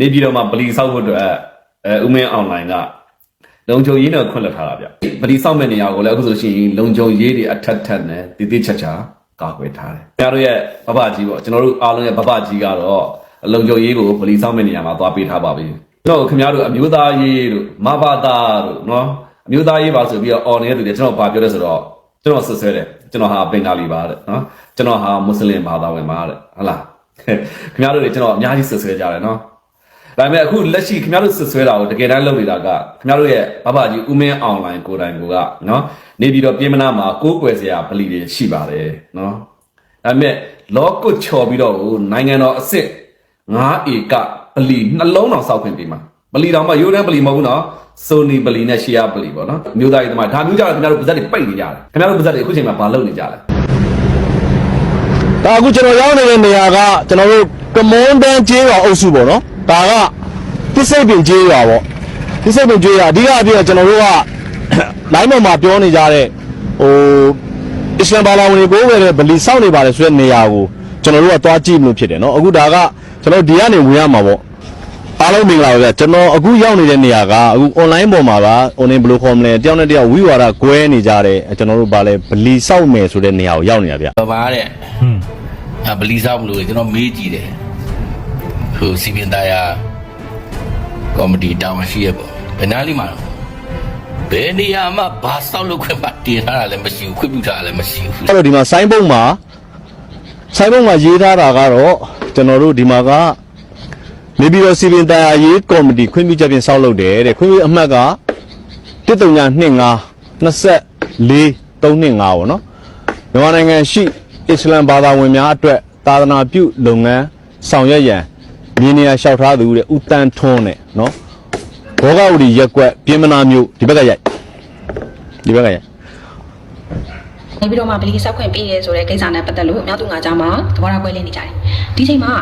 နေပြည်တော်မှာဗလီဆောက်ဖို့အတွက်အဲဦးမင်းအွန်လိုင်းကလုံခြုံရေးနဲ့ခွင့်လွှတ်ထားတာဗျဗလီဆောက်မဲ့နေရာကိုလည်းအခုဆိုရှင်လုံခြုံရေးတွေအထက်ထက်နဲ့တည်တည်ချာချာကာကွယ်ထားတယ်ခင်ဗျားတို့ရဲ့ဘဘကြီးပေါ့ကျွန်တော်တို့အားလုံးရဲ့ဘဘကြီးကတော့လုံခြုံရေးကိုဗလီဆောက်မဲ့နေရာမှာသွားပေးထားပါပြီကျွန်တော်ခင်ဗျားတို့အမျိုးသားရေးတို့မဘာသာတို့နော်အမျိုးသားရေးပါဆိုပြီးတော့အော်နေတဲ့သူတွေကျွန်တော်ဗာပြောလဲဆိုတော့ကျွန်တော်ဆွဆွဲတယ်ကျွန်တော်ဟာဘင်္ဂါလီပါတဲ့နော်ကျွန်တော်ဟာမွတ်စလင်ဘာသာဝင်ပါတဲ့ဟုတ်လားခင်ဗျားတို့တွေကျွန်တော်အများကြီးဆွဆွဲကြတယ်နော် ဒါပေမဲ့အခုလက်ရှိခင်ဗျားတို့ဆွဆွဲတာကိုတကယ်တမ်းလုပ်နေတာကခင်ဗျားတို့ရဲ့ဘဘကြီးဦးမင်းအွန်လိုင်းကိုယ်တိုင်ကနော်နေပြီးတော့ပြည်မနာမှာကိုးကွယ်စရာဗလီတွေရှိပါတယ်နော်ဒါပေမဲ့လောကုတ်ချော်ပြီးတော့ဟိုနိုင်ငံတော်အစ်စ်9ဧကဗလီနှလုံးတော်စောက်ခွင့်ပေးမှာဗလီတော်မှာရိုးတန်းဗလီမဟုတ်ဘူးနော်ဆိုနီဗလီနဲ့ရှီယာဗလီပေါ့နော်အမျိုးသားရေးသမားဒါမျိုးကြတော့ခင်ဗျားတို့ပါဇက်တွေပိတ်နေကြတယ်ခင်ဗျားတို့ပါဇက်တွေအခုချိန်မှာဘာလုပ်နေကြလဲဒါအခုကျွန်တော်ရောက်နေတဲ့နေရာကကျွန်တော်တို့ကမွန်တန်းကျေးရွာအုပ်စုပေါ့နော် ဒါကပစ္စိတ်ပင်ကျေးရွာပေါ့ပစ္စိတ်ပင်ကျေးရွာအဓိကအပြည့်ကကျွန်တော်တို့ကလိုင်းပေါ်မှာပြောနေကြတဲ့ဟိုအစ္စလမ်ဘာသာဝင်တွေကိုပဲဗလီစောင့်နေပါတယ်ဆိုတဲ့နေရာကိုကျွန်တော်တို့ကသွားကြည့်လို့ဖြစ်တယ်နော်အခုဒါကကျွန်တော်ဒီကနေဝင်ရမှာပေါ့အားလုံးမင်္ဂလာပါဗျာကျွန်တော်အခုရောက်နေတဲ့နေရာကအခု online ပေါ်မှာပါ online ဘယ်လိုခေါ်မလဲတယောက်နဲ့တယောက်ဝိဝါဒကွဲနေကြတဲ့ကျွန်တော်တို့ဗာလဲဗလီစောင့်မယ်ဆိုတဲ့နေရာကိုရောက်နေတာဗျာဘာပါတဲ့အပလီဆောင်မလို့ကျွန်တော်မေးကြည့်တယ် ဟိုစီပင်သားရကောမတီတောင်းရှိရပေါ့ဘယ်နားလေးမှာတော့ဘယ်နေရာမှာဘာဆောက်လုပ်ခွင့်ပါတင်ထားတာလည်းမရှိဘူးခွင့်ပြုထားတာလည်းမရှိဘူးအဲ့တော့ဒီမှာဆိုင်းဘုတ်မှာဆိုင်းဘုတ်မှာရေးထားတာကတော့ကျွန်တော်တို့ဒီမှာကနေပြည်တော်စီပင်တရားရေးကော်မတီခွင့်ပြုချက်ဖြင့်စောက်လုပ်တယ်တဲ့ခွင့်ပြုအမှတ်က13925 24 325ပေါ့နော်မြန်မာနိုင်ငံရှိအစ္စလမ်ဘာသာဝင်များအတွက်သာသနာပြုလုပ်ငန်းဆောင်ရွက်ရန် မြေနေရာလျှောက်ထားသူတဲ့ဦးတန်းထွန်းနဲ့နော်ဘောဂဝတီရက်ကွက်ပြင်မနာမျိုးဒီဘက်ကရိုက်ဒီဘက်ကရိုက်နေပြီးတော့မှဗလီဆောက်ခွင့်ပေးရဲဆိုတဲ့ကိစ္စနဲ့ပတ်သက်လို့အများသူငါကြားမှာသဘောထားကွဲလင်းနေကြတယ်ဒီချိန်မှာ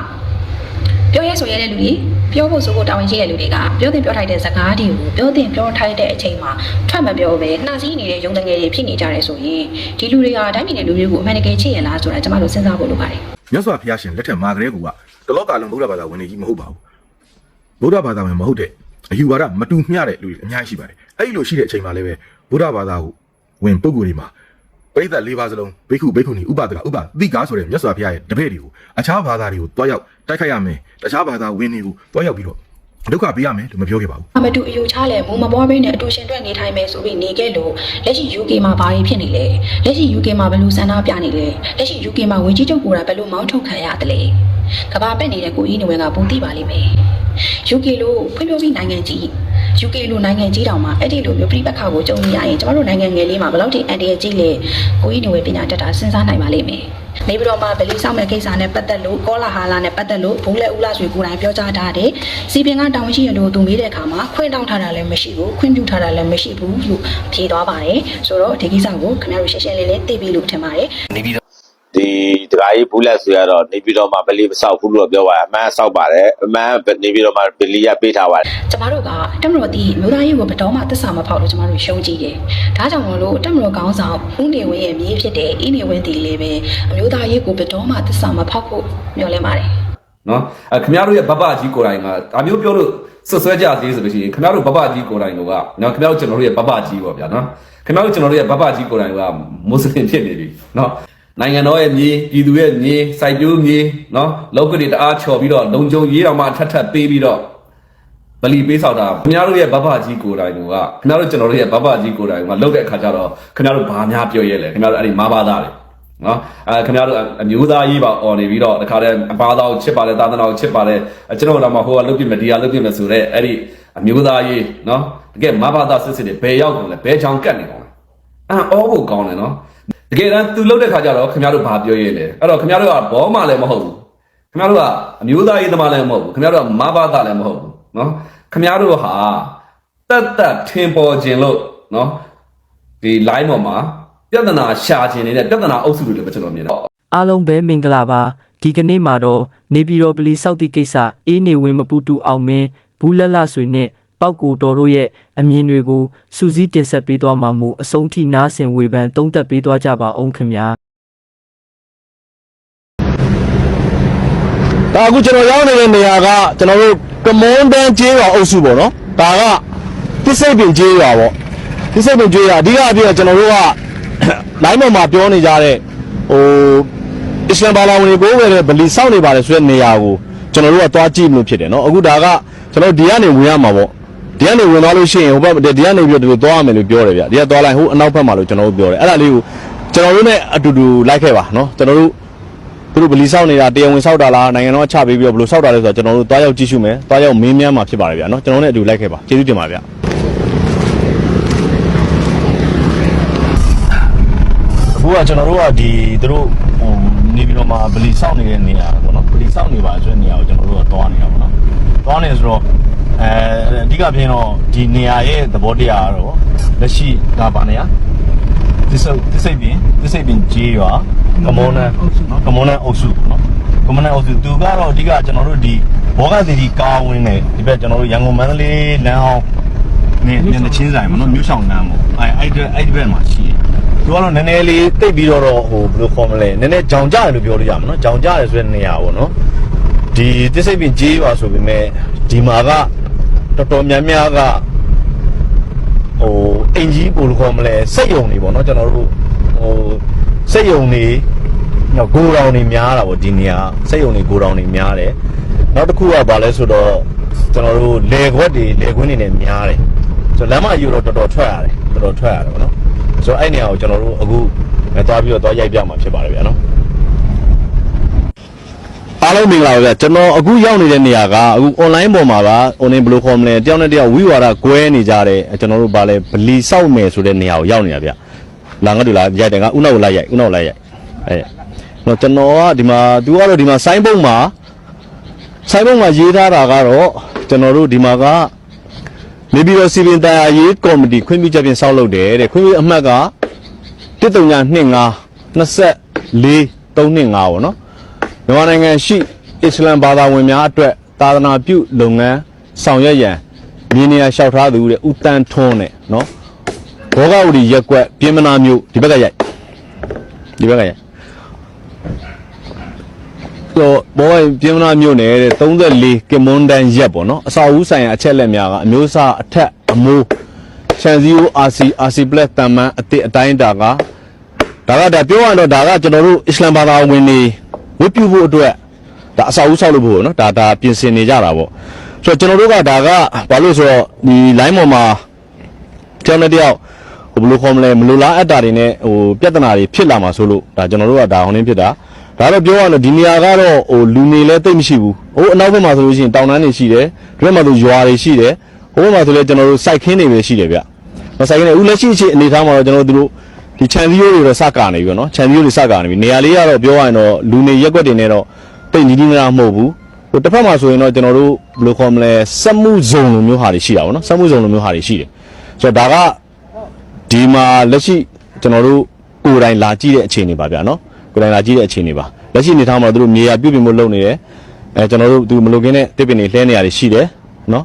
ပြောရဲဆိုရဲတဲ့လူတွေပြောဖို့ဆိုဖို့တာဝန်ရှိတဲ့လူတွေကပြောတင်ပြောထိုက်တဲ့စကားတွေကိုပြောတင်ပြောထိုက်တဲ့အချိန်မှာထွက်မပြောပဲနှာစီးနေတဲ့ရုံတငယ်တွေဖြစ်နေကြတယ်ဆိုရင်ဒီလူတွေကတိုင်းပြည်နဲ့လူမျိုးကိုအမှန်တကယ်ချစ်ရလားဆိုတာကျွန်တော်တို့စဉ်းစားဖို့လိုပါတယ် မြတ်စွာဘုရားရှင်လက်ထက်မှာကလေးကတလောကလုံးဗုဒ္ဓဘာသာဝင်နေကြီးမဟုတ်ပါဘူးဗုဒ္ဓဘာသာဝင်မဟုတ်တဲ့အယူဝါဒမတူမျှတဲ့လူတွေအများကြီးရှိပါတယ်အဲ့ဒီလိုရှိတဲ့အချိန်မှာလည်းပဲဗုဒ္ဓဘာသာကိုဝင်ပုဂ္ဂိုလ်တွေမှာပရိသတ်၄ပါးစလုံးဘိက္ခုဘိက္ခုနီဥပဒကဥပသီကားဆိုတဲ့မြတ်စွာဘုရားရဲ့တပည့်တွေကိုအခြားဘာသာတွေကိုတွားရောက်တိုက်ခိုက်ရမယ်တခြားဘာသာဝင်တွေကိုတွားရောက်ပြီးတော့ ဒုက္ခပေးရမယ်လို့မပြောခဲ့ပါဘူးအမတူအယူချလဲမူမပေါ်ဘင်းနဲ့အတူရှင်တွက်နေထိုင်မယ်ဆိုပြီးနေခဲ့လို့လက်ရှိ UK မှာဘာတွေဖြစ်နေလဲလက်ရှိ UK မှာဘယ်လိုစံနာပြနေလဲလက်ရှိ UK မှာဝင်ကြီးချုပ်ကိုယ်တိုင်ဘယ်လိုမောင်းထုတ်ခံရတယ်လဲကဘာပက်နေတဲ့ကိုကြီးနေဝင်ကပုံသိပါလိမ့်မယ် UK လို့ဖွံ့ဖြိုးပြီးနိုင်ငံကြီး UK လို့နိုင်ငံကြီးတောင်မှအဲ့ဒီလိုမျိုးပြိပက္ခကိုကြုံနေရရင်ကျမတို့နိုင်ငံငယ်လေးမှာဘယ်လောက်ထိအန်တရာယ်ကြီးလဲကိုကြီးနေဝင်ပညာတတ်တာစဉ်းစားနိုင်ပါလိမ့်မယ် နေပြီးတော့မှဗလီဆောင်မဲ့ကိစ္စနဲ့ပတ်သက်လို့ကောလာဟာလာနဲ့ပတ်သက်လို့ဘုံလက်ဦးလာဆွေကိုယ်တိုင်ပြောကြားထားတယ်စီပင်ကတောင်းရှိရလို့သူမေးတဲ့အခါမှာခွင့်တောင်းထားတာလည်းမရှိဘူးခွင့်ပြုထားတာလည်းမရှိဘူးလို့ဖြေသွားပါတယ်ဆိုတော့ဒီကိစ္စကိုခင်ဗျားတို့ရှင်းရှင်းလင်းလင်းသိပြီလို့ထင်ပါတယ်နေပြီးတော့ ဒီဒကာကြီးဘူးလက်ဆိုရတော့နေပြည်တော်မှာဗလီမဆောက်ဘူးလို့ပြောပါတယ်အမှန်ဆောက်ပါတယ်အမှန်နေပြည်တော်မှာဗလီရပေးထားပါတယ်ကျမတို့ကတက်မတော်တီမြို့သားရေးကိုဘယ်တော့မှသစ္စာမဖောက်လို့ကျမတို့ရှုံးကြည့်တယ်။ဒါကြောင့်မလို့တက်မတော်ကောင်းဆောင်ဦးနေဝင်းရဲ့မြေးဖြစ်တဲ့အင်းနေဝင်းတီလည်းပဲအမျိုးသားရေးကိုဘယ်တော့မှသစ္စာမဖောက်ဖို့မျှော်လင့်ပါတယ်နော်အဲခင်ဗျားတို့ရဲ့ဘဘကြီးကိုယ်တိုင်ကဒါမျိုးပြောလို့ဆွဆွဲကြသေးဆိုလို့ရှိရင်ခင်ဗျားတို့ဘဘကြီးကိုယ်တိုင်ကနော်ခင်ဗျားတို့ကျွန်တော်တို့ရဲ့ဘဘကြီးပေါ့ဗျာနော်ခင်ဗျားတို့ကျွန်တော်တို့ရဲ့ဘဘကြီးကိုယ်တိုင်ကမွတ်စလင်ဖြစ်နေပြီနော် နိုင်ငံတော်ရဲ့မြေပြည်သူရဲ့မြေစိုက်ပျိုးမြေနော်လောက်ကတွေတအားချော်ပြီးတော့လုံခြုံရေးတော်မှထပ်ထပ်ပေးပြီးတော့ဗလီပေးဆောက်တာခင်ဗျားတို့ရဲ့ဘဘကြီးကိုယ်တိုင်ကခင်ဗျားတို့ကျွန်တော်တို့ရဲ့ဘဘကြီးကိုယ်တိုင်ကလောက်တဲ့အခါကျတော့ခင်ဗျားတို့ဘာများပြောရဲလဲခင်ဗျားတို့အဲ့ဒီမာဘာသားတွေနော်အဲခင်ဗျားတို့အမျိုးသားရေးပါអော်နေပြီးတော့တခါတည်းအပါသားကိုချစ်ပါလေသာသနာကိုချစ်ပါလေအဲကျွန်တော်တို့တော့ဟိုကလုတ်ပြမယ်ဒီကလုတ်ပြမယ်ဆိုတော့အဲ့ဒီအမျိုးသားရေးနော်တကယ်မဘာသာစစ်စစ်တွေဘယ်ရောက်ကုန်လဲဘယ်ချောင်ကတ်နေကုန်လဲအဲအောဖို့ကောင်းတယ်နော် တကယ်တမ်းသူလုတ်တဲ့ခါကျတော့ခင်ဗျားတို့ဘာပြောရဲလဲအဲ့တော့ခင်ဗျားတို့ကဘောမှလည်းမဟုတ်ဘူးခင်ဗျားတို့ကအမျိုးသားရေးသမားလည်းမဟုတ်ဘူးခင်ဗျားတို့ကမဘာသာလည်းမဟုတ်ဘူးနော်ခင်ဗျားတို့ဟာတက်တက်ထင်ပေါ်ခြင်းလို့နော်ဒီ line ပေါ်မှာပြဿနာရှာခြင်းနေတဲ့ပြဿနာအုပ်စုတွေလည်းပဲကျွန်တော်မြင်တယ်အားလုံးပဲမင်္ဂလာပါဒီကနေ့မှာတော့နေပြည်တော်ပလီစောက်တိကိစ္စအေးနေဝင်မပူတူအောင်မင်းဘူးလက်လဆွေနဲ့ ပောက်ကိုတော်တို့ရဲ့အမြင်တွေကိုစူးစီးတင်ဆက်ပေးသွားမှာမို့အဆုံးထိနားဆင်ဝေဖန်သုံးသပ်ပေးသွားကြပါအောင်ခင်ဗျာဒါဒါအခုကျွန်တော်ရောက်နေတဲ့နေရာကကျွန်တော်တို့ကမွန်တန်းကျေးရွာအုပ်စုပေါ့နော်ဒါကတိစိတ်ပင်ကျေးရွာပေါ့တိစိတ်ပင်ကျေးရွာအဓိကအဖြစ်ကကျွန်တော်တို့ကလိုင်းပေါ်မှာပြောနေကြတဲ့ဟိုအစ္စလမ်ဘာသာဝင်တွေကိုပဲဗလီစောင့်နေပါတယ်ဆိုတဲ့နေရာကိုကျွန်တော်တို့ကသွားကြည့်မလို့ဖြစ်တယ်နော်အခုဒါကကျွန်တော်ဒီကနေဝင်ရမှာပေါ့ ဒီကနေဝင်သွားလို့ရှိရင်ဟိုဘက်ဒီကနေပြီးတော့ဒီလိုသွားရမယ်လို့ပြောတယ်ဗျဒီကသွားလိုက်ဟိုအနောက်ဘက်မှာလို့ကျွန်တော်တို့ပြောတယ်အဲ့ဒါလေးကိုကျွန်တော်တို့ ਨੇ အတူတူလိုက်ခဲ့ပါနော်ကျွန်တော်တို့သူတို့ဗလီဆောက်နေတာတရားဝင်ဆောက်တာလားနိုင်ငံတော်ကချပေးပြီးတော့ဘယ်လိုဆောက်တာလဲဆိုတော့ကျွန်တော်တို့တွားရောက်ကြည့်ရှုမယ်တွားရောက်မင်းမြန်းမှာဖြစ်ပါတယ်ဗျာနော်ကျွန်တော်နဲ့အတူလိုက်ခဲ့ပါကျေးဇူးတင်ပါဗျာအခုကကျွန်တော်တို့ကဒီသူတို့ဟိုနေပြီးတော့မှဗလီဆောက်နေတဲ့နေရာပေါ့နော်ဗလီဆောက်နေပါဆိုတဲ့နေရာကိုကျွန်တော်တို့ကတွားနေတာပေါ့နော်တွားနေဆိုတော့ အဲအဓိကဖြစ်တော့ဒီနေရာရဲ့သဘောတရားကတော့လက်ရှိဒါပါနေရသစ္စာသစ္စိတ်ပင်သစ္စိတ်ပင်ကြီးရွာကမောနန်နော်ကမောနန်အုပ်စုနော်ကမောနန်အုပ်စုသူကတော့အဓိကကျွန်တော်တို့ဒီဘောဂသီတီကားဝင်းနဲ့ဒီဘက်ကျွန်တော်တို့ရန်ကုန်မန္တလေးလမ်းအောင်နေနေချင်းဆိုင်မနော်မြို့ဆောင်လမ်းပေါ့အဲအဲ့ဒီအဲ့ဒီဘက်မှာရှိတယ်သူကတော့နည်းနည်းလေးတိတ်ပြီးတော့ဟိုဘယ်လိုခေါ်မလဲနည်းနည်းကြောင်ကြတယ်လို့ပြောလို့ရမှာနော်ကြောင်ကြတယ်ဆိုတဲ့နေရာပေါ့နော်ဒီသစ္စိတ်ပင်ကြီးရွာဆိုပေမဲ့ဒီမှာက တော်တော်များများကဟိုအင်ကြီးဘယ်လိုခေါ်မလဲစက်ယုံနေပေါ့နော်ကျွန်တော်တို့ဟိုစက်ယုံနေညဂိုတောင်နေများတာပေါ့ဒီနေရာစက်ယုံနေဂိုတောင်နေများတယ်နောက်တစ်ခုကဘာလဲဆိုတော့ကျွန်တော်တို့လေခွက်တွေလေခွင်းတွေနဲ့များတယ်ဆိုတော့လမ်းမယူတော့တော်တော်ထွက်ရတယ်တော်တော်ထွက်ရတယ်ပေါ့နော်ဆိုတော့အဲ့နေရာကိုကျွန်တော်တို့အခုအဲသွားပြီးတော့သွားရိုက်ပြမှာဖြစ်ပါတယ်ဗျာနော် အားလုံးမင်္ဂလာပါဗျာကျွန်တော်အခုရောက်နေတဲ့နေရာကအခု online ပေါ်မှာပါ online ဘယ်လိုခေါ်မလဲတယောက်နဲ့တယောက်ဝိဝါဒကွဲနေကြတဲ့ကျွန်တော်တို့ဗာလဲဗလီစောက်မယ်ဆိုတဲ့နေရာကိုရောက်နေတာဗျလာငါတို့လာရိုက်တယ်ကဥနောက်ကိုလိုက်ရိုက်ဥနောက်လိုက်ရိုက်အဲတော့ကျွန်တော်ကဒီမှာသူကတော့ဒီမှာဆိုင်းဘုတ်မှာဆိုင်းဘုတ်မှာရေးထားတာကတော့ကျွန်တော်တို့ဒီမှာကနေပြည်တော်စီပင်တရားရေးကော်မတီခွင့်ပြုချက်ဖြင့်စောက်လုပ်တယ်တဲ့ခွင့်ပြုအမှတ်က1325 24 325ပေါ့နော် မြန်မာနိုင်ငံရှိအစ္စလမ်ဘာသာဝင်များအတွက်သာသနာပြုလုပ်ငန်းဆောင်ရွက်ရန်မြေနေရာလျှောက်ထားသူတဲ့ဦးတန်းထွန်းနဲ့နော်ဘောဂဝတီရက်ကွက်ပြင်းမနာမျိုးဒီဘက်ကရိုက်ဒီဘက်ကရိုက်တော့ဘောဂပြင်းမနာမျိုးနဲ့တဲ့34ကင်မွန်ဒန်ရက်ပေါ့နော်အစာဦးဆိုင်ရာအချက်လက်များကအမျိုးအစားအထက်အမိုးရှန်စီယို RC RC Black တန်မန်အတစ်အတိုင်းတာကဒါကဒါပြောရရင်တော့ဒါကကျွန်တော်တို့အစ္စလမ်ဘာသာဝင်တွေ ဝတ်ပြုဖို့အတွက်ဒါအစာအုပ်ဆောက်လို့ဖို့နော်ဒါဒါပြင်ဆင်နေကြတာပေါ့ဆိုတော့ကျွန်တော်တို့ကဒါကဘာလို့ဆိုတော့ဒီ line ပေါ်မှာတယောက်နဲ့တယောက်ဟိုဘယ်လိုခေါ်မလဲမလိုလားအပ်တာတွေနဲ့ဟိုပြဿနာတွေဖြစ်လာမှာဆိုလို့ဒါကျွန်တော်တို့ကဒါဟောင်းနေဖြစ်တာဒါတော့ပြောရရင်တော့ဒီနေရာကတော့ဟိုလူနေလဲတိတ်မရှိဘူးဟိုအနောက်ဘက်မှာဆိုလို့ရှိရင်တောင်တန်းတွေရှိတယ်ဒီဘက်မှာဆိုရွာတွေရှိတယ်ဟိုဘက်မှာဆိုလဲကျွန်တော်တို့စိုက်ခင်းတွေပဲရှိတယ်ဗျမစိုက်ခင်းတွေဦးလက်ရှိအချိန်အနေထားမှာတော့ကျွန်တော်တို့တို့ ဒီခြံစည်းရိုးတွေတော့စကာနေပြီနော်ခြံစည်းရိုးတွေစကာနေပြီနေရာလေးကတော့ပြောရရင်တော့လူနေရက်ွက်တွေနဲ့တော့တိတ်နီးနီးနားမဟုတ်ဘူးဟိုတစ်ဖက်မှာဆိုရင်တော့ကျွန်တော်တို့ဘယ်လိုခေါ်မလဲစက်မှုဇုံလိုမျိုးဟာတွေရှိတာပေါ့နော်စက်မှုဇုံလိုမျိုးဟာတွေရှိတယ်ဆိုတော့ဒါကဒီမှာလက်ရှိကျွန်တော်တို့ကိုယ်တိုင်လာကြည့်တဲ့အခြေအနေပါဗျာနော်ကိုယ်တိုင်လာကြည့်တဲ့အခြေအနေပါလက်ရှိအနေထားမှာသူတို့မြေယာပြုပြင်မှုလုပ်နေတယ်အဲကျွန်တော်တို့သူမလုပ်ခင်းတဲ့တစ်ပင်တွေလှဲနေရတယ်ရှိတယ်နော်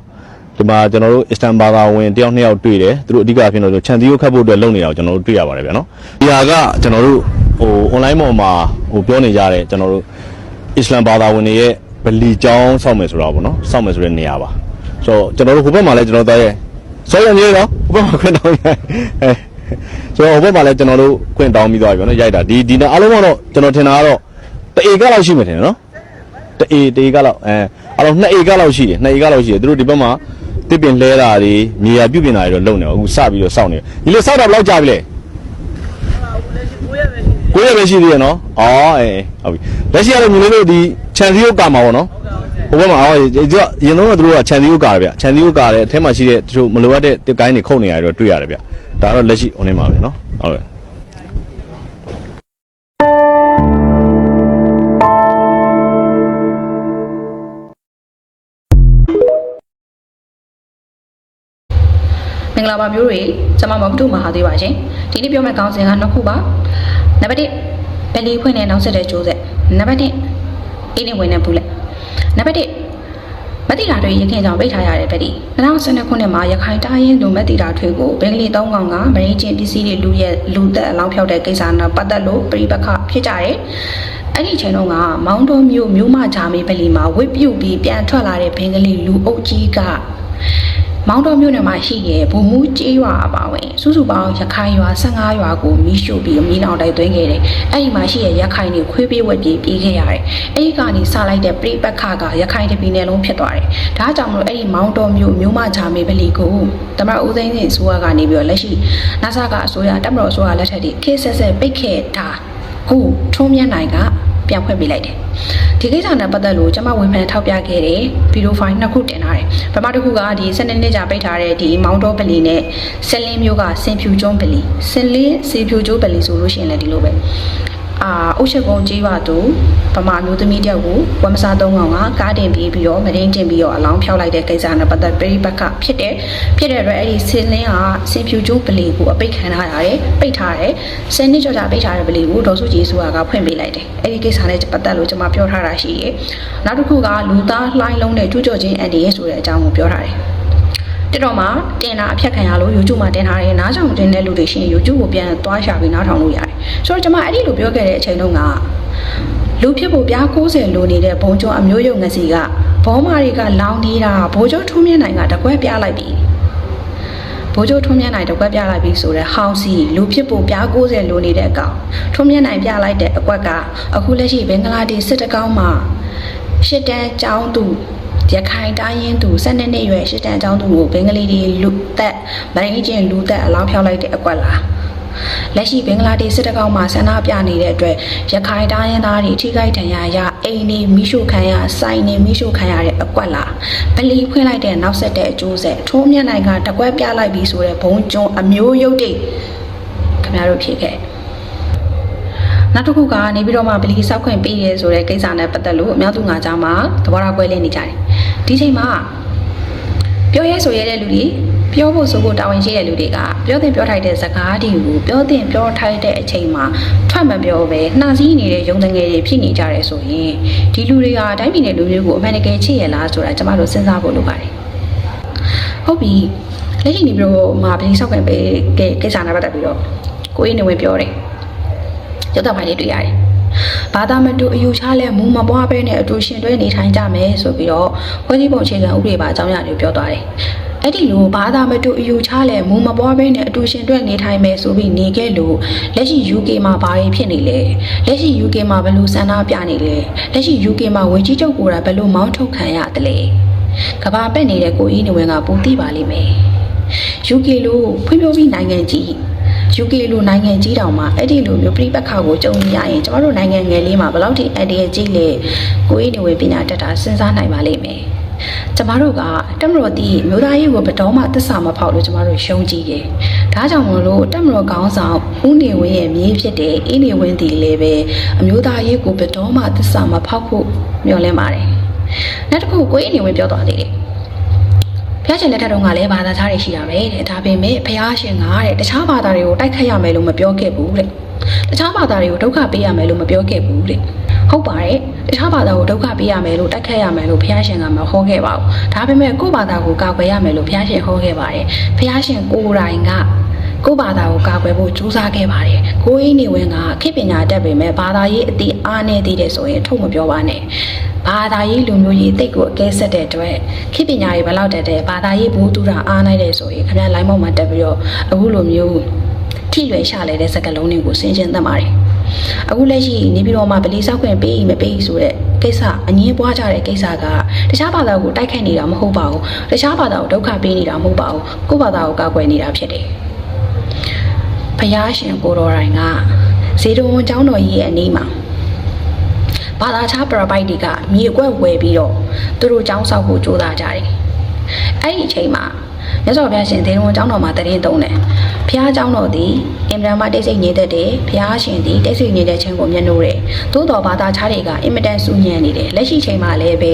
ဒီမှာကျွန်တော်တို့အစ္စတန်ဘာသာဝင်တယောက်နှစ်ယောက်တွေ့တယ်သူတို့အဓိကအဖြစ်တော့ခြံစည်းရိုးခတ်ဖို့အတွက်လုပ်နေတာကိုကျွန်တော်တို့တွေ့ရပါတယ်ဗျာနော်ဒီဟာကကျွန်တော်တို့ဟို online ပေါ်မှာဟိုပြောနေကြတဲ့ကျွန်တော်တို့အစ္စလမ်ဘာသာဝင်တွေရဲ့ဗလီကျောင်းစောင့်မယ်ဆိုတာပေါ့နော်စောင့်မယ်ဆိုတဲ့နေရာပါဆိုတော့ကျွန်တော်တို့ဟိုဘက်မှာလည်းကျွန်တော်တို့ရဲ့စောရမြေတော့ဟိုဘက်မှာခွင့်တောင်းရိုက်အဲဆိုတော့ဟိုဘက်မှာလည်းကျွန်တော်တို့ခွင့်တောင်းပြီးသွားပြီနော်ရိုက်တာဒီဒီနေ့အားလုံးကတော့ကျွန်တော်ထင်တာကတော့တအေကလောက်ရှိမယ်ထင်တယ်နော်တအေတအေကလောက်အဲအားလုံးနှစ်အေကလောက်ရှိတယ်နှစ်အေကလောက်ရှိတယ်သူတို့ဒီဘက်မှာ တစ်ပင်လဲတာတွေမြေယာပြုတ်ပြင်တာတွေတော့လုပ်နေအခုစပြီးတော့စောင့်နေဒီလိုစောင့်တာဘယ်လောက်ကြာပြီလဲကိုရပဲရှိသေးရနော်အော်အေးဟုတ်ပြီလက်ရှိကတော့ညီလေးတို့ဒီခြံစည်းရုပ်ကာမှာပေါ့နော်ဟိုဘက်မှာအော်ဒီကရင်တော့သူတို့ကခြံစည်းရုပ်ကာတယ်ဗျခြံစည်းရုပ်ကာတယ်အထက်မှာရှိတဲ့တချို့မလိုအပ်တဲ့တစ်ကိုင်းတွေခုတ်နေရတယ်တော့တွေ့ရတယ်ဗျဒါကတော့လက်ရှိ on နေမှာပဲနော်ဟုတ်ကဲ့ လာပါမျိုးတွေကျွန်မမမတုမဟာသေးပါရှင်ဒီနေ့ပြောမယ့်ကောင်းစဉ်ကနှစ်ခုပါနံပါတ်1ဘယ်လီဖွင့်တဲ့နောက်ဆက်တဲ့ကျိုးဆက်နံပါတ်2အင်းနေဝင်တဲ့ဘူးလက်နံပါတ်1မတိတာတွေရခင်ကြောင့်ပိတ်ထားရတဲ့ဗက်ဒီ2012ခုနှစ်မှာရခိုင်တိုင်းရင်းလူမတိတာတွေကိုဘင်္ဂလီ၃កောင်ကမရင်းချင်းပစ္စည်းတွေလူရဲ့လူသက်အလောင်းဖြောက်တဲ့ကိစ္စနဲ့ပတ်သက်လို့ပြိပခဖြစ်ကြတယ်အဲ့ဒီအချိန်တုန်းကမောင်းတော်မြို့မြို့မဂျာမီပလီမှာဝစ်ပြုတ်ပြီးပြန်ထွက်လာတဲ့ဘင်္ဂလီလူအုပ်ကြီးက မောင်းတော်မြို့နယ်မှာရှိတဲ့ဗိုလ်မှူးကျေးရွာအပါဝင်စုစုပေါင်းရခိုင်ရွာ15ရွာကိုမိရှို့ပြီးမိလောင်တိုက်သွင်းခဲ့တယ်။အဲ့ဒီမှာရှိတဲ့ရခိုင်တွေခွေးပြေးဝက်ပြေးပြေးခဲ့ရတယ်။အဲ့ဒီကနေစလိုက်တဲ့ပြိပက္ခကရခိုင်တပြည်နယ်လုံးဖြစ်သွားတယ်။ဒါကြောင့်မလို့အဲ့ဒီမောင်းတော်မြို့မြို့မဂျာမီပလီကိုတမရဦးသိန်းစင်ဆိုရကနေပြီးတော့လက်ရှိနာဆာကအစိုးရတက်မတော်အစိုးရလက်ထက်ထိခေတ်ဆက်ဆက်ပိတ်ခဲ့တာခုထုံးမြတ်နိုင်က ပြန်ဖွင့်ပေးလိုက်တယ်။ဒီကိစ္စနဲ့ပတ်သက်လို့ကျွန်မဝန်ဖန်ထောက်ပြခဲ့တယ်ဗီဒီယိုဖိုင်နှစ်ခုတင်ထားတယ်။ပထမတစ်ခုကဒီ12နှစ်ကြာပိတ်ထားတဲ့ဒီမောင်တော်ပလီနဲ့ဆလင်းမျိုးကစင်ဖြူကျွန်းပလီဆလင်းစီဖြူကျွန်းပလီဆိုလို့ရှိရင်လည်းဒီလိုပဲ အာအုတ်ချက်ကုန်းကြီးရွာသူဗမာမျိုးသမီးတယောက်ကိုဝမ်မစာသုံးကောင်ကကားတင်ပြီးပြီးတော့မရင်းတင်ပြီးတော့အလောင်းဖျောက်လိုက်တဲ့ကိစ္စနဲ့ပတ်သက်ပြိပက္ခဖြစ်တယ်ဖြစ်တဲ့အတွက်အဲ့ဒီဆင်းလင်းကစင်ဖြူကျွန်းပလီကိုအပိတ်ခံထားရတယ်ပိတ်ထားတယ်ဆယ်နှစ်ကျော်ကြာပိတ်ထားတဲ့ပလီကိုဒေါ်စုကြည်ဆိုတာကဖွင့်ပေးလိုက်တယ်အဲ့ဒီကိစ္စနဲ့ပတ်သက်လို့ကျွန်မပြောထားတာရှိတယ်နောက်တစ်ခုကလူသားလှိုင်းလုံးနဲ့ကျူးကျော်ခြင်းအန်ဒီရဲ့ဆိုတဲ့အကြောင်းကိုပြောထားတယ် တက်တော့မှတင်တာအဖြတ်ခံရလို့ YouTube မှာတင်ထားတယ်နားကြောင်တင်တဲ့လူတွေရှိရင် YouTube ကိုပြန်သွားရှာပြီးနားထောင်လို့ရတယ်ဆိုတော့ကျွန်မအဲ့ဒီလိုပြောခဲ့တဲ့အချိန်တုန်းကလူဖြစ်ဖို့ပြား90လိုနေတဲ့ဘုံကျော်အမျိုးယုံငစီကဘောမာတွေကလောင်းနေတာဘိုးကျော်ထုံးမြင့်နိုင်ကတကွဲပြလိုက်ပြီဘိုးကျော်ထုံးမြင့်နိုင်တကွဲပြလိုက်ပြီဆိုတော့ဟောင်စီလူဖြစ်ဖို့ပြား90လိုနေတဲ့အကောင်ထုံးမြင့်နိုင်ပြလိုက်တဲ့အကွက်ကအခုလက်ရှိဘင်္ဂလားဒေ့ရှ်စစ်တကောင်းမှာရှစ်တန်းကျောင်းသူ ရခိုင်တိုင်းရင်းသူ12နှစ်ရွယ်ရှစ်တန်းကျောင်းသူကိုဘင်္ဂလီတွေလူသက်မရင်းချင်းလူသက်အလောင်းဖျောက်လိုက်တဲ့အကွက်လားလက်ရှိဘင်္ဂလားဒေ့ရှ်စစ်တကောင်းမှာဆန္ဒပြနေတဲ့အတွက်ရခိုင်တိုင်းရင်းသားတွေထိခိုက်ဒဏ်ရာရအိမ်တွေမိရှုခံရစိုင်းတွေမိရှုခံရတဲ့အကွက်လားပလီဖွင့်လိုက်တဲ့နောက်ဆက်တဲ့အကျိုးဆက်ထိုးမြတ်နိုင်ကတကွက်ပြလိုက်ပြီးဆိုတဲ့ဘုံကျုံအမျိုးရုပ်တိတ်ခင်ဗျားတို့ဖြစ်ခဲ့နောက်တစ်ခုကနေပြီးတော့မှဗလီစောက်ခွင့်ပေးရဲဆိုတဲ့ကိစ္စနဲ့ပတ်သက်လို့အများသူငါကြားမှာသဘောထားကွဲလင်းနေကြတယ် ဒီချိန်မှာပြောရဲဆိုရဲတဲ့လူတွေပြောဖို့ဆိုဖို့တာဝန်ရှိတဲ့လူတွေကပြောတင်ပြောထိုက်တဲ့စကားတွေကိုပြောတင်ပြောထိုက်တဲ့အချိန်မှာထွက်မပြောပဲနှာစည်းနေတဲ့ရုံတငယ်တွေဖြစ်နေကြတယ်ဆိုရင်ဒီလူတွေဟာတိုင်းပြည်နယ်လူမျိုးကိုအမှန်တကယ်ချစ်ရလားဆိုတာကျွန်မတို့စဉ်းစားဖို့လိုပါတယ်ဟုတ်ပြီလက်ရှိနေပြီးတော့မှာဗလီစောက်ခွင့်ပေးတဲ့ကိစ္စနဲ့ပတ်သက်ပြီးတော့ကိုအေးနေဝင်ပြောတယ်ရုပ်သံဖိုင်လေးတွေ့ရတယ်။ ဘာသာမတူအယူချလဲမူမပွားပဲနဲ့အတူရှင်တွဲနေထိုင်ကြမယ်ဆိုပြီးတော့ဖွဲ့စည်းပုံအခြေခံဥပဒေပါအကြောင်းအရာတွေပြောသွားတယ်။အဲ့ဒီလိုဘာသာမတူအယူချလဲမူမပွားပဲနဲ့အတူရှင်တွဲနေထိုင်မယ်ဆိုပြီးနေခဲ့လို့လက်ရှိ UK မှာဘာတွေဖြစ်နေလဲ။လက်ရှိ UK မှာဘယ်လိုစံနာပြနေလဲ။လက်ရှိ UK မှာဝင်ကြီးချုပ်ကိုယ်တိုင်ဘယ်လိုမောင်းထုတ်ခံရတယ်လဲ။ကဘာပက်နေတဲ့ကိုကြီးနေဝင်ကပူသိပါလိမ့်မယ်။ UK လို့ဖွံ့ဖြိုးပြီးနိုင်ငံကြီး UK လိုနိုင်ငံကြီးတောင်မှအဲ့ဒီလိုမျိုးပြိပက္ခကိုကြုံရရင်ကျမတို့နိုင်ငံငယ်လေးမှာဘယ်လောက်ထိအန်ဒီရဲ့ကြီးလေကိုယ်ရည်နေဝင်ပညာတတ်တာစဉ်းစားနိုင်ပါလိမ့်မယ်။ကျမတို့ကတက်မတော်တီးမြို့သားရေးကိုဘယ်တော့မှသစ္စာမဖောက်လို့ကျမတို့ရှုံးကြည့်တယ်။ဒါကြောင့်မလို့တက်မတော်ကောင်းဆောင်ဦးနေဝင်းရဲ့မြေးဖြစ်တဲ့အင်းနေဝင်းတီလည်းပဲအမျိုးသားရေးကိုဘယ်တော့မှသစ္စာမဖောက်ဖို့မျှော်လင့်ပါတယ်။နောက်တစ်ခုကိုယ်ရည်နေဝင်ပြောသွားသေးတယ်။ ဖျားရှင်လက်ထက်တုန်းကလည်းဘာသာခြားတွေရှိတာပဲတဲ့ဒါပေမဲ့ဖျားရှင်ကတဲ့တခြားဘာသာတွေကိုတိုက်ခတ်ရမယ်လို့မပြောခဲ့ဘူးတဲ့တခြားဘာသာတွေကိုဒုက္ခပေးရမယ်လို့မပြောခဲ့ဘူးတဲ့ဟုတ်ပါတယ်တခြားဘာသာကိုဒုက္ခပေးရမယ်လို့တိုက်ခတ်ရမယ်လို့ဖျားရှင်ကမဟောခဲ့ပါဘူးဒါပေမဲ့ကိုယ့်ဘာသာကိုကာကွယ်ရမယ်လို့ဖျားရှင်ဟောခဲ့ပါတယ်ဖျားရှင်ကိုယ်တိုင်က ကိုယ့်ဘာသာကိုကာကွယ်ဖို့ကြိုးစားခဲ့ပါတယ်။ကိုကြီးနေဝင်ကခေတ်ပညာတတ်ပေမဲ့ဘာသာရေးအတိအားနေသေးတယ်ဆိုရင်ထုတ်မပြောပါနဲ့။ဘာသာရေးလူမျိုးရေးတိတ်ကိုအကဲဆက်တဲ့အတွက်ခေတ်ပညာရေးဘယ်လောက်တက်တဲ့ဘာသာရေးဘူးတူတာအားနိုင်တယ်ဆိုရင်ခင်ဗျာလိုင်းမောက်မှာတက်ပြီးတော့အခုလိုမျိုးထိလွယ်ရှလဲတဲ့စကားလုံးတွေကိုဆင်ခြင်သတ်ပါတယ်။အခုလက်ရှိနေပြီးတော့မှဗလီဆောက်ခွင့်ပေးမပေးဆိုတဲ့ကိစ္စအငင်းပွားကြတဲ့ကိစ္စကတခြားဘာသာကိုတိုက်ခိုက်နေတာမဟုတ်ပါဘူး။တခြားဘာသာကိုဒုက္ခပေးနေတာမဟုတ်ပါဘူး။ကိုယ့်ဘာသာကိုကာကွယ်နေတာဖြစ်တယ်။ ဖယားရှင်ကိုတော်တိုင်ကဇေတဝန်ကျောင်းတော်ကြီးရဲ့အနီးမှာဘာသာခြားပရပိုက်တွေကမြေကွက်ဝယ်ပြီးတော့သူတို့ကျောင်းဆောက်ဖို့ကြိုးစားကြတယ်။အဲ့ဒီအချိန်မှာမြတ်စွာဘုရားရှင်ဇေတဝန်ကျောင်းတော်မှာတရင်သုံးတယ်။ဖယားကျောင်းတော်သည်အင်ဗရန်မတိတ်ဆိတ်နေတဲ့တဲ့ဖယားရှင်သည်တိတ်ဆိတ်နေတဲ့ချင်းကိုမျက်နှိုးတယ်။သို့တော်ဘာသာခြားတွေကအင်မတန်စူညံနေတယ်။လက်ရှိချိန်မှာလည်းပဲ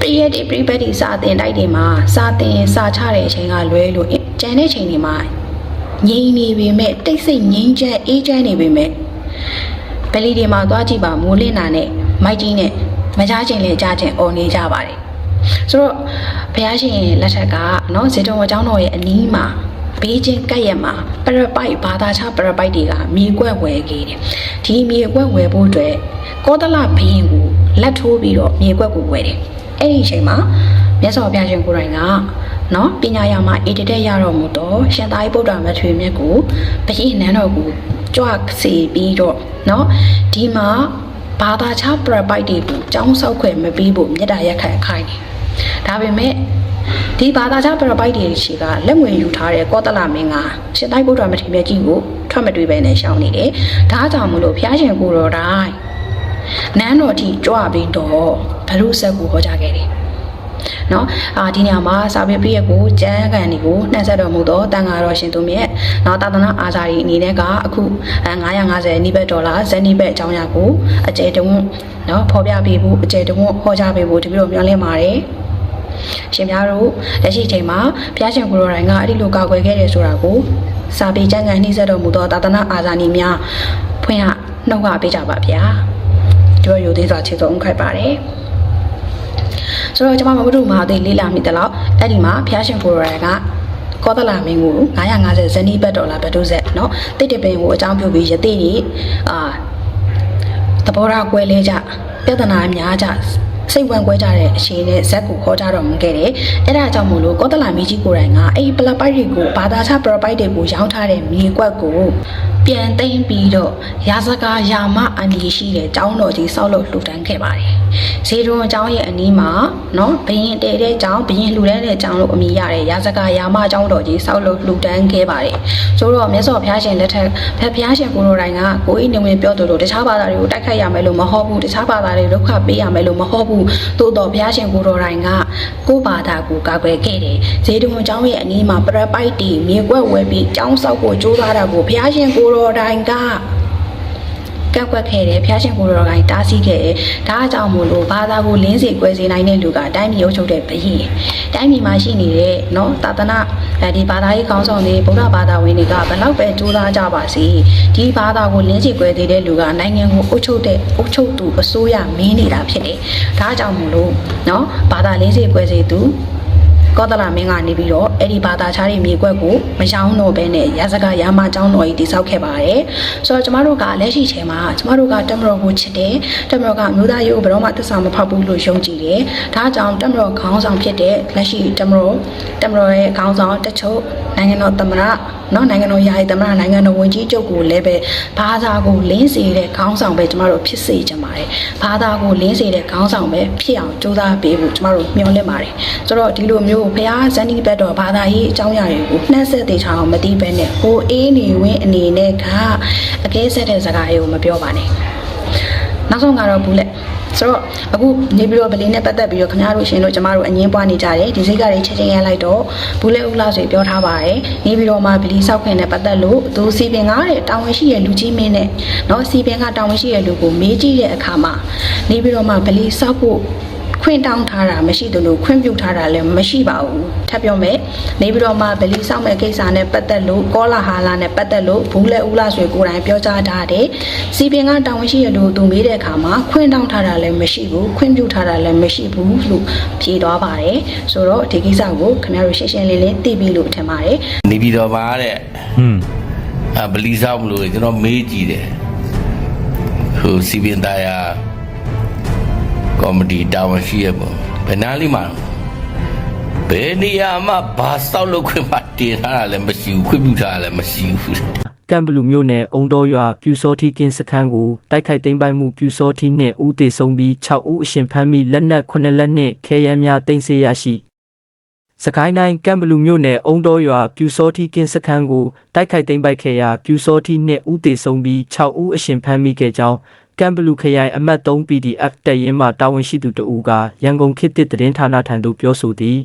ပရိယတ်ဒီပရိပတ်ဒီစာတင်တိုက်တွေမှာစာတင်စာချတဲ့အချိန်ကလွဲလို့ကျန်တဲ့ချိန်တွေမှာ ငြိမ်နေပေမဲ့တိတ်ဆိတ်ငြိမ်ချမ်းအေးချမ်းနေပေမဲ့ဗလီတွေမှာသွားကြည့်ပါမိုးလင့်တာနဲ့မိုက်ကြီးနဲ့မကြားချင်းလည်းကြားချင်းအော်နေကြပါတယ်ဆိုတော့ဘုရားရှင်ရဲ့လက်ထက်ကနော်ဇေတဝကျောင်းတော်ရဲ့အနီးမှာဘေးချင်းကပ်ရက်မှာပရပိုက်ဘာသာခြားပရပိုက်တွေကမြေကွက်ဝယ်ခဲ့တယ်ဒီမြေကွက်ဝယ်ဖို့အတွက်ကောသလဘုရင်ကိုလက်ထိုးပြီးတော့မြေကွက်ကိုဝယ်တယ်အဲ့ဒီအချိန်မှာမြတ်စွာဘုရားရှင်ကိုယ်တိုင်က နော်ပညာရမှာအေတတဲ့ရတော်မူတော့ရှင်သာရိပုတ္တရာမထေရမြတ်ကိုဘုရင်နန်းတော်ကိုကြွစီပြီးတော့နော်ဒီမှာဘာသာခြားပရပိုက်တွေကိုចောင်းဆောက်ခွင့်မပေးဖို့မြတ်တာရက်ခံခိုင်းတယ်ဒါပေမဲ့ဒီဘာသာခြားပရပိုက်တွေရှိကလက်ငွေယူထားတဲ့ကောသလမင်းကရှင်သာရိပုတ္တရာမထေရမြတ်ကြီးကိုထွက်မတွေ့ပဲနဲ့ရှောင်နေတယ်ဒါကြောင့်မလို့ဘုရားရှင်ကိုယ်တော်တိုင်းနန်းတော်ထိကြွပြီးတော့ဘရုဆက်ကိုဟောကြားခဲ့တယ် နော်အာဒီနေရာမှာစာပေပိယက်ကိုကျမ်းဂန်တွေကိုနှံ့ဆက်တော်မူသောတန်ဃာတော်ရှင်သူမြတ်နော်တာသနာအာဇာရီအနေနဲ့ကအခု950နိဘတ်ဒေါ်လာဇန်နိဘတ်အကြောင်းအရာကိုအကျယ်တဝန်းနော်ဖော်ပြပေးဖို့အကျယ်တဝန်းဟောကြားပေးဖို့တပည့်တော်မျှော်လင့်ပါတယ်ရှင်များတို့လက်ရှိချိန်မှာဘုရားရှင်ကိုရိုတိုင်းကအဲ့ဒီလိုကာကွယ်ခဲ့တယ်ဆိုတာကိုစာပေကျမ်းဂန်နှိစက်တော်မူသောသာသနာအာဇာနည်များဖွင့်ရနှုတ်ကပေးကြပါဗျာတို့ရိုသေးစွာခြေစုံခိုက်ပါတယ် ဆိုတော့ကျွန်မမဘုဒ္ဓမာသိလေးလာမိတယ်လို့အဲ့ဒီမှာဘုရားရှင်ကိုယ်တော်တိုင်ကကောသလမင်းကို950ဇနီးဘတ်ဒေါ်လာဘတ်တိုးဆက်เนาะတိတ်တပင်ကိုအကြောင်းပြုပြီးယသိကြီးအာသဘောထားကွဲလဲကြပြဿနာများကြ စိတ်ဝင်ကွဲကြတဲ့အခြေအနေဇက်ကိုခေါ်ကြတော်မူခဲ့တယ်။အဲ့ဒါကြောင့်မို့လို့ကောသလမီကြီးကိုယ်တိုင်ကအဲ့ဒီပလပိုက်တွေကိုဘာသာချပရပိုက်တွေကိုရောင်းထားတဲ့မြေကွက်ကိုပြန်သိမ်းပြီးတော့ရာဇကာယာမအမည်ရှိတဲ့ကျောင်းတော်ကြီးဆောက်လုပ်လှူဒန်းခဲ့ပါတယ်။ဇေဒွန်ကျောင်းရဲ့အနီးမှာနော်ဘရင်တဲတဲ့ကျောင်းဘရင်လှူဒန်းတဲ့ကျောင်းလို့အမည်ရတဲ့ရာဇကာယာမကျောင်းတော်ကြီးဆောက်လုပ်လှူဒန်းခဲ့ပါတယ်။ဆိုတော့မြတ်စွာဘုရားရှင်လက်ထက်ဖက်ဘုရားရှင်ကိုယ်တော်တိုင်ကကိုယ်ဤနေဝင်ပြောသလိုတခြားဘာသာတွေကိုတိုက်ခိုက်ရမယ်လို့မဟုတ်ဘူးတခြားဘာသာတွေဒုက္ခပေးရမယ်လို့မဟုတ်ဘူးသို့တော်ဘုရားရှင်ကိုယ်တော်တိုင်ကကိုယ်ဘာသာကိုကာကွယ်ခဲ့တယ်။ဇေဒွန်ကျောင်းရဲ့အနီးမှာပရပိုက်တီမြေကွက်ဝဲပြီးကျောင်းဆောက်ဖို့ကြိုးစားတာကိုဘုရားရှင်ကိုယ်တော်တိုင်က ကက်ကွက်ခဲ့တယ်ဖျားရှင်ကိုယ်တော်ကတားဆီးခဲ့တယ်ဒါအကြောင်းမို့လို့ဘာသာကိုလင်းစေကွဲစေနိုင်တဲ့လူကတိုင်းပြည်အုပ်ချုပ်တဲ့ဘုရင်တိုင်းပြည်မှာရှိနေတဲ့เนาะသာသနာအဲဒီဘာသာရေးကောင်းဆောင်တွေဗုဒ္ဓဘာသာဝင်တွေကဘယ်လောက်ပဲကြိုးစားကြပါစေဒီဘာသာကိုလင်းစေကွဲစေတဲ့လူကနိုင်ငံကိုအုပ်ချုပ်တဲ့အုပ်ချုပ်သူအစိုးရမင်းနေတာဖြစ်တယ်ဒါအကြောင်းမို့လို့เนาะဘာသာလင်းစေကွဲစေသူ ကောသလမင်းကနေပြီးတော့အဲ့ဒီဘာသာခြားတွေမြေကွက်ကိုမရှောင်းတော့ဘဲနဲ့ရဇကရာမကျောင်းတော်ကြီးတည်ဆောက်ခဲ့ပါတယ်။ဆိုတော့ကျမတို့ကလက်ရှိချိန်မှာကျမတို့ကတမတော်ကိုချစ်တယ်။တမတော်ကမျိုးသားရေးကိုဘယ်တော့မှသစ္စာမဖောက်ဘူးလို့ယုံကြည်တယ်။ဒါကြောင့်တမတော်ခေါင်းဆောင်ဖြစ်တဲ့လက်ရှိတမတော်တမတော်ရဲ့ခေါင်းဆောင်တချို့နိုင်ငံတော်သမ္မတနော်နိုင်ငံတော်ယာယီသမ္မတနိုင်ငံတော်ဝန်ကြီးချုပ်ကိုလည်းပဲဘာသာကိုလင်းစေတဲ့ခေါင်းဆောင်ပဲကျမတို့ဖြစ်စေချင်ပါတယ်။ဘာသာကိုလင်းစေတဲ့ခေါင်းဆောင်ပဲဖြစ်အောင်ကြိုးစားပေးဖို့ကျမတို့မျှော်လင့်ပါတယ်။ဆိုတော့ဒီလိုမျိုဘုရားဇန်နီဘတ်တော်ဘာသာရေးအကြောင်းအရာတွေကိုနှက်ဆက်သေးချအောင်မသိဘဲနဲ့ဟိုအေးနေဝင်းအနေနဲ့ကအကဲဆက်တဲ့စကားတွေကိုမပြောပါနဲ့။နောက်ဆုံးကတော့ဘူးလက်ဆိုတော့အခုနေပြီးတော့ဗလင်းနဲ့ပတ်သက်ပြီးတော့ခင်ဗျားတို့ရှင်တို့ကျမတို့အငင်းပွားနေကြတယ်ဒီစိတ်ကလေးချက်ချင်းရလိုက်တော့ဘူးလဲဦးလာဆိုပြောထားပါတယ်နေပြီးတော့မှဗလီဆောက်ခွင့်နဲ့ပတ်သက်လို့သူစီပင်ကားတဲ့တာဝန်ရှိတဲ့လူကြီးမင်းနဲ့เนาะစီပင်ကတာဝန်ရှိတဲ့လူကိုမေးကြည့်တဲ့အခါမှာနေပြီးတော့မှဗလီဆောက်ဖို့ ခွင့်တောင်းထားတာမရှိသလိုခွင့်ပြုထားတာလည်းမရှိပါဘူးထပ်ပြောမယ်နေပြီးတော့မှဗလီဆောင်မဲ့ကိစ္စနဲ့ပတ်သက်လို့ကောလာဟာလာနဲ့ပတ်သက်လို့ဘူးလဲဦးလာဆွေကိုယ်တိုင်ပြောကြားထားတယ်စီပင်ကတာဝန်ရှိရလို့သူမေးတဲ့အခါမှာခွင့်တောင်းထားတာလည်းမရှိဘူးခွင့်ပြုထားတာလည်းမရှိဘူးလို့ဖြေသွားပါတယ်ဆိုတော့ဒီကိစ္စကိုခင်ဗျားတို့ရှင်းရှင်းလင်းလင်းသိပြီလို့ထင်ပါတယ်နေပြည်တော်မှာတဲ့ဟွန်းအဗလီဆောင်မလို့ကျွန်တော်မေးကြည့်တယ်ဟိုစီပင်သားယာ ကောမတီတာဝန်ရှိရပေါ့ဘယ်နားလေးမှာဘယ်နေရာမှာဘာစောက်လုပ်ခွင့်မတင်ထားတာလည်းမရှိဘူးခွင့်ပြုထားတာလည်းမရှိဘူးကမ်ဘလူမျိုးနယ်အုံတော်ရွာပြူစောထီကင်းစခန်းကိုတိုက်ခိုက်သိမ်းပိုက်မှုပြူစောထီနှင့်ဦးတေဆုံးပြီး6ဦးအရှင်ဖမ်းမိလက်နက်9လက်နှင့်ခဲယမ်းများတင်စေရရှိစကိုင်းတိုင်းကမ်ဘလူမျိုးနယ်အုံတော်ရွာပြူစောထီကင်းစခန်းကိုတိုက်ခိုက်သိမ်းပိုက်ခဲ့ရာပြူစောထီနှင့်ဦးတေဆုံးပြီး6ဦးအရှင်ဖမ်းမိခဲ့ကြောင်း ကမ်ဘလူခရိုင်အမှတ်3 PDF တပ်ရင်းမှတာဝန်ရှိသူတဦးကရန်ကုန်ခေတ်သစ်သတင်းဌာနထံသို့ပြောဆိုသည်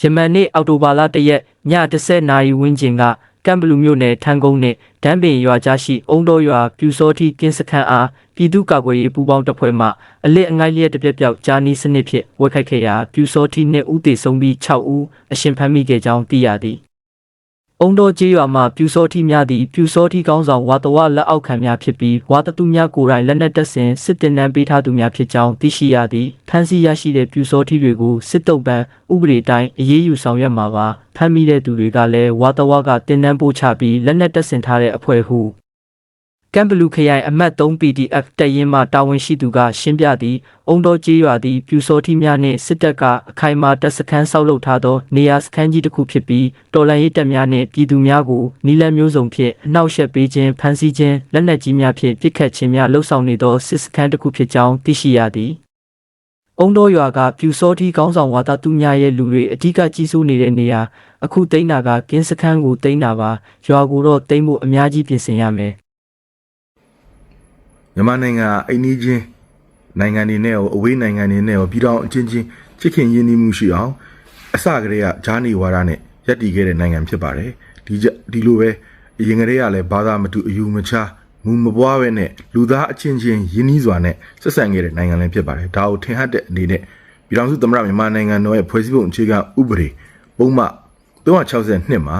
ယမန်နေ့အောက်တိုဘာလ၁ရက်ည10နာရီဝန်းကျင်ကကမ်ဘလူမြို့နယ်ထန်းကုန်းနှင့်ဒန်းပင်ရွာကြားရှိအုံတော်ရွာပြူစောတိကင်းစခန်းအားပြည်သူ့ကာကွယ်ရေးပူးပေါင်းတပ်ဖွဲ့မှအလစ်အငိုက်လျက်တစ်ပြက်ပြောက်ဂျာနီစနစ်ဖြင့်ဝက်ခတ်ခဲ့ရာပြူစောတိနှင့်ဦးတေဆုံးပြီး6ဦးအရှင်ဖမ်းမိခဲ့ကြောင်းသိရသည် အုံတော်ကျေးရွာမှာပြူစောတိများသည့်ပြူစောတိကောင်းဆောင်ဝါတဝလက်အောက်ခံများဖြစ်ပြီးဝါတတုများကိုယ်တိုင်လက်နက်တပ်ဆင်စစ်တင်နှံပေးထားသူများဖြစ်ကြောင်းသိရှိရသည်ဖမ်းဆီးရရှိတဲ့ပြူစောတိတွေကိုစစ်တုပ်ပန်းဥပဒေတိုင်းအရေးယူဆောင်ရွက်မှာပါဖမ်းမိတဲ့သူတွေကလည်းဝါတဝကတင်နှံပို့ချပြီးလက်နက်တပ်ဆင်ထားတဲ့အဖွဲ့ဟု ကမ်ဘလူခရိုင်အမှတ်3 PDF တပ်ရင်းမှတာဝန်ရှိသူကရှင်းပြသည်အုံတော်ကျေးရွာသည်ပြူစောတိများနှင့်စစ်တပ်ကအခိုင်အမာတပ်စခန်းဆောက်လုပ်ထားသောနေရာစခန်းကြီးတစ်ခုဖြစ်ပြီးတော်လှန်ရေးတပ်များနှင့်ပြည်သူများကိုနီလန်မျိုးစုံဖြင့်အနှောက်အယှက်ပေးခြင်းဖမ်းဆီးခြင်းလက်နက်ကြီးများဖြင့်ပစ်ခတ်ခြင်းများလှုပ်ဆောင်နေသောစစ်စခန်းတစ်ခုဖြစ်ကြောင်းသိရှိရသည်အုံတော်ရွာကပြူစောတိကောင်းဆောင်ဝါသသူများရဲ့လူတွေအ धिक ကြီးစိုးနေတဲ့နေရာအခုတိန်းတာကကင်းစခန်းကိုတိန်းတာပါရွာကိုတော့တိန်းဖို့အများကြီးပြင်ဆင်ရမယ် မြန်မာနိုင်ငံကအိမ်နီးချင်းနိုင်ငံတွေနဲ့ရောအဝေးနိုင်ငံတွေနဲ့ရောပြည်တော်အချင်းချင်းချစ်ခင်ရင်းနှီးမှုရှိအောင်အစကတည်းကဂျာနီဝါဒနဲ့ရပ်တည်ခဲ့တဲ့နိုင်ငံဖြစ်ပါတယ်ဒီကြဒီလိုပဲအရင်ကတည်းကလည်းဘာသာမတူအယူမချမူမပွားပဲနဲ့လူသားအချင်းချင်းရင်းနှီးစွာနဲ့ဆက်ဆံခဲ့တဲ့နိုင်ငံလည်းဖြစ်ပါတယ်ဒါကိုထင်ဟပ်တဲ့အနေနဲ့ပြည်တော်စုသမ္မတမြန်မာနိုင်ငံတော်ရဲ့ဖွဲ့စည်းပုံအခြေခံဥပဒေပုံမှ362မှာ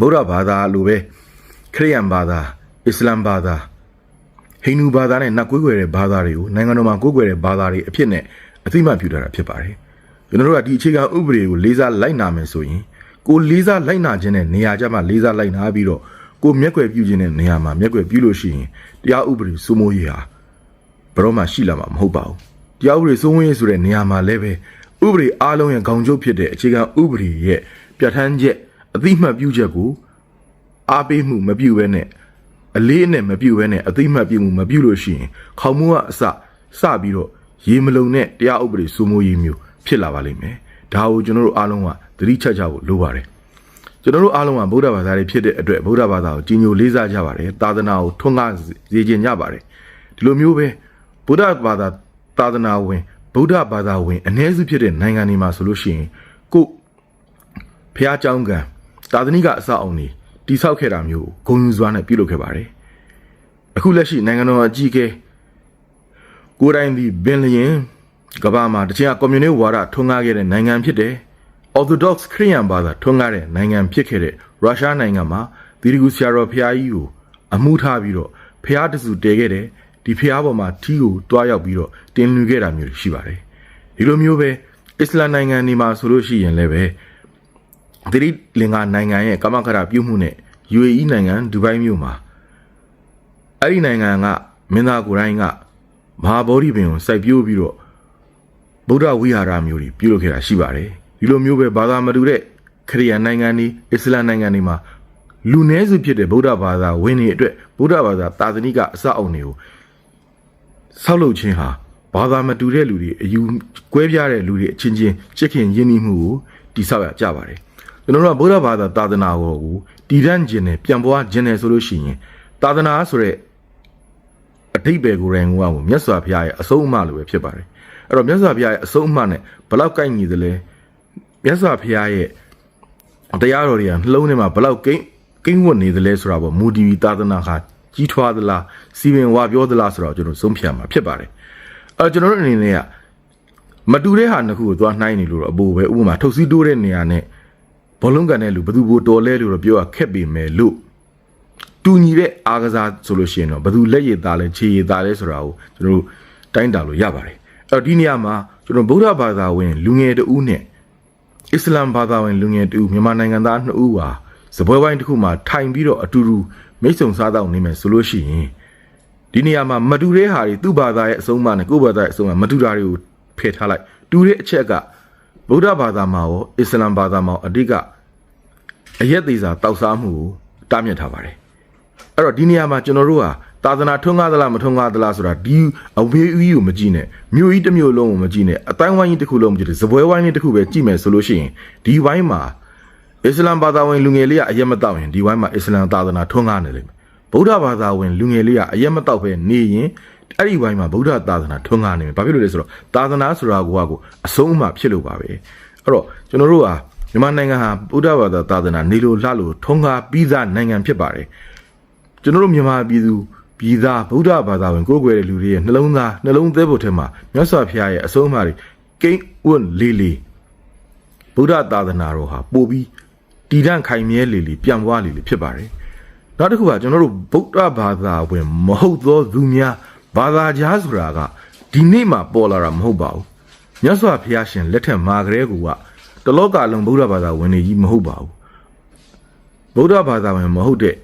ဗုဒ္ဓဘာသာလိုပဲခရစ်ယာန်ဘာသာအစ္စလာမ်ဘာသာ ဟိန္ဒူဘာသာနဲ့နတ်ကိုးကွယ်တဲ့ဘာသာတွေကိုနိုင်ငံတော်မှာကိုးကွယ်တဲ့ဘာသာတွေအဖြစ်နဲ့အသိမှတ်ပြုထားတာဖြစ်ပါတယ်။ကျွန်တော်တို့ကဒီအခြေခံဥပဒေကိုလေးစားလိုက်နာမယ်ဆိုရင်ကိုလေးစားလိုက်နာခြင်းနဲ့နေရာကြမှာလေးစားလိုက်နာပြီးတော့ကိုမျက်ကွယ်ပြုခြင်းနဲ့နေရာမှာမျက်ကွယ်ပြုလို့ရှိရင်တရားဥပဒေစိုးမိုးရေးဟာဘယ်တော့မှရှိလာမှာမဟုတ်ပါဘူး။တရားဥပဒေစိုးမိုးရေးဆိုတဲ့နေရာမှာလည်းပဲဥပဒေအားလုံးရဲ့ခေါင်းချုပ်ဖြစ်တဲ့အခြေခံဥပဒေရဲ့ပြဋ္ဌာန်းချက်အသိမှတ်ပြုချက်ကိုအားပေးမှုမပြုဘဲနဲ့ အလေးနဲ့မပြုဘဲနဲ့အသိမှတ်ပြုမှုမပြုလို့ရှိရင်ခေါမှုကအစစပြီးတော့ရေမလုံနဲ့တရားဥပဒေစိုးမိုးရေးမျိုးဖြစ်လာပါလိမ့်မယ်။ဒါကိုကျွန်တော်တို့အားလုံးကသတိချက်ကြဖို့လိုပါတယ်။ကျွန်တော်တို့အားလုံးကဗုဒ္ဓဘာသာတွေဖြစ်တဲ့အတွက်ဗုဒ္ဓဘာသာကိုကြီးညိုလေးစားကြပါတယ်။သာသနာကိုထွန်းကားစေခြင်းကြပါတယ်။ဒီလိုမျိုးပဲဗုဒ္ဓဘာသာသာသနာဝင်ဗုဒ္ဓဘာသာဝင်အ ਨੇ စုဖြစ်တဲ့နိုင်ငံတွေမှာဆိုလို့ရှိရင်ကို ဖះเจ้าကံသာသနိကအစအုံတွေ တိဆောက်ခဲ့တာမျိုးကိုဂုံယူစွာနဲ့ပြုလုပ်ခဲ့ပါတယ်အခုလက်ရှိနိုင်ငံတော်အကြီးအကဲကိုယ်တိုင်ဒီဘင်လျင်ကမ္ဘာမှာတချင်ကကွန်မြူနစ်ဝါဒထွန်းကားခဲ့တဲ့နိုင်ငံဖြစ်တယ် Orthodox ခရစ်ယာန်ဘာသာထွန်းကားတဲ့နိုင်ငံဖြစ်ခဲ့တဲ့ရုရှားနိုင်ငံမှာသီရိကူဆရာတော်ဖះကြီးကိုအမှုထားပြီးတော့ဖះတစုတည်ခဲ့တယ်ဒီဖះပေါ်မှာထီးကိုတွားရောက်ပြီးတော့တင်လူခဲ့တာမျိုးတွေရှိပါတယ်ဒီလိုမျိုးပဲအစ္စလာမ်နိုင်ငံတွေမှာဆိုလို့ရှိရင်လည်းပဲ သတိလင်္ကာနိုင်ငံရဲ့ကမ္မခရပြုမှုနဲ့ UAE နိုင်ငံဒူဘိုင်းမြို့မှာအဲ့ဒီနိုင်ငံကမင်းသားကိုယ်တိုင်ကမဟာဗောဓိပင်ကိုစိုက်ပျိုးပြီးတော့ဗုဒ္ဓဝိဟာရမျိုးတွေပြုလုပ်ခဲ့တာရှိပါတယ်ဒီလိုမျိုးပဲဘာသာမတူတဲ့ခရစ်ယာန်နိုင်ငံတွေအစ္စလာမ်နိုင်ငံတွေမှာလူနည်းစုဖြစ်တဲ့ဗုဒ္ဓဘာသာဝင်တွေအတွက်ဗုဒ္ဓဘာသာသာသနိကအစအုံတွေကိုဆောက်လုပ်ခြင်းဟာဘာသာမတူတဲ့လူတွေအယူကွဲပြားတဲ့လူတွေအချင်းချင်းချစ်ခင်ရင်းနှီးမှုကိုတိဆောက်ရကြပါတယ် ကျွန်တော်တို့ကဗုဒ္ဓဘာသာသာသနာကိုတည်တံ့ခြင်းနဲ့ပြန်ပွားခြင်းနဲ့ဆိုလို့ရှိရင်သာသနာဆိုတဲ့အတိတ်ပဲကိုယ်တိုင်ကမြတ်စွာဘုရားရဲ့အဆုံးအမလိုပဲဖြစ်ပါတယ်အဲ့တော့မြတ်စွာဘုရားရဲ့အဆုံးအမနဲ့ဘလောက်ကိုက်ညီသလဲမြတ်စွာဘုရားရဲ့တရားတော်တွေကနှလုံးထဲမှာဘလောက်ကိန်းကိန်းဝတ်နေသလဲဆိုတာပေါ့မူဒီသာသနာဟာကြီးထွားသလားစီပင်ဝါပြောသလားဆိုတော့ကျွန်တော်ဆုံးဖြတ်မှာဖြစ်ပါတယ်အဲ့တော့ကျွန်တော်တို့အနေနဲ့ကမတူတဲ့ဟာနှစ်ခုကိုသွားနှိုင်းနေလို့တော့အပူပဲဥပမာထုတ်စီးတိုးတဲ့နေရာနဲ့ ဘောလုံးကန်တဲ့လူဘယ်သူဘို့တော်လဲလို့တော့ပြောရခက်ပေမဲ့လို့တူညီတဲ့အားကစားဆိုလို့ရှိရင်တော့ဘယ်သူလက်ရည်သားလဲခြေရည်သားလဲဆိုတာကိုကျွန်တော်တို့တိုင်းတာလို့ရပါတယ်အဲ့တော့ဒီနေရာမှာကျွန်တော်ဗုဒ္ဓဘာသာဝင်လူငယ်တဦးနဲ့အစ္စလာမ်ဘာသာဝင်လူငယ်တဦးမြန်မာနိုင်ငံသားနှစ်ဦးဟာစပွဲဝိုင်းတစ်ခုမှာထိုင်ပြီးတော့အတူတူမိတ်ဆုံစားတော့နေမယ်ဆိုလို့ရှိရင်ဒီနေရာမှာမတူတဲ့ဟာတွေသူ့ဘာသာရဲ့အဆုံးအမနဲ့ကိုယ့်ဘာသာရဲ့အဆုံးအမမတူတာတွေကိုဖယ်ထားလိုက်တူတဲ့အချက်က ဗုဒ္ဓဘာသာမှာရောအစ္စလာမ်ဘာသာမှာရောအဓိကအရက်သေးစာတောက်စားမှုကိုတားမြစ်ထားပါတယ်အဲ့တော့ဒီနေရာမှာကျွန်တော်တို့ဟာသာသနာထွန်းကားသလားမထွန်းကားသလားဆိုတာဒီအဝေးအကြီးကိုမကြည့်နဲ့မြို့ကြီးတစ်မြို့လုံးကိုမကြည့်နဲ့အတိုင်းဝိုင်းကြီးတစ်ခုလုံးမကြည့်နဲ့ဇပွဲဝိုင်းလေးတစ်ခုပဲကြည့်မယ်ဆိုလို့ရှိရင်ဒီဝိုင်းမှာအစ္စလာမ်ဘာသာဝင်လူငယ်လေးကအရက်မတောက်ရင်ဒီဝိုင်းမှာအစ္စလာမ်သာသနာထွန်းကားနေလိမ့်မယ်ဗုဒ္ဓဘာသာဝင်လူငယ်လေးကအရက်မတောက်ပဲနေရင် အဲ့ဒီဝိုင်းမှာဗုဒ္ဓသာသနာထွန်းကားနေမယ်ဘာဖြစ်လို့လဲဆိုတော့သာသနာဆိုတာကိုကကိုအဆုံးအမဖြစ်လို့ပါပဲအဲ့တော့ကျွန်တော်တို့ဟာမြန်မာနိုင်ငံဟာဗုဒ္ဓဘာသာသာသနာနေလို့လှလို့ထွန်းကားပြီးသားနိုင်ငံဖြစ်ပါတယ်ကျွန်တော်တို့မြန်မာပြည်သူပြည်သားဗုဒ္ဓဘာသာဝင်ကိုယ်ွယ်တဲ့လူတွေရဲ့နှလုံးသားနှလုံးသဲဖို့ထဲမှာမြတ်စွာဘုရားရဲ့အဆုံးအမတွေကိန်းဝတ်လေးလေးဗုဒ္ဓသာသနာတော်ဟာပို့ပြီးတည်တံ့ခိုင်မြဲလေလေပြန်ပွားလေလေဖြစ်ပါတယ်နောက်တစ်ခုကကျွန်တော်တို့ဗုဒ္ဓဘာသာဝင်မဟုတ်သောသူများ ဘာသာကြားဆိုတာကဒီနေ့မှပေါ်လာတာမဟုတ်ပါဘူးမြတ်စွာဘုရားရှင်လက်ထက်မှာကလေးကတလောကလုံးဗုဒ္ဓဘာသာဝင်နေကြီးမဟုတ်ပါဘူးဗုဒ္ဓဘာသာဝင်မဟုတ်တဲ့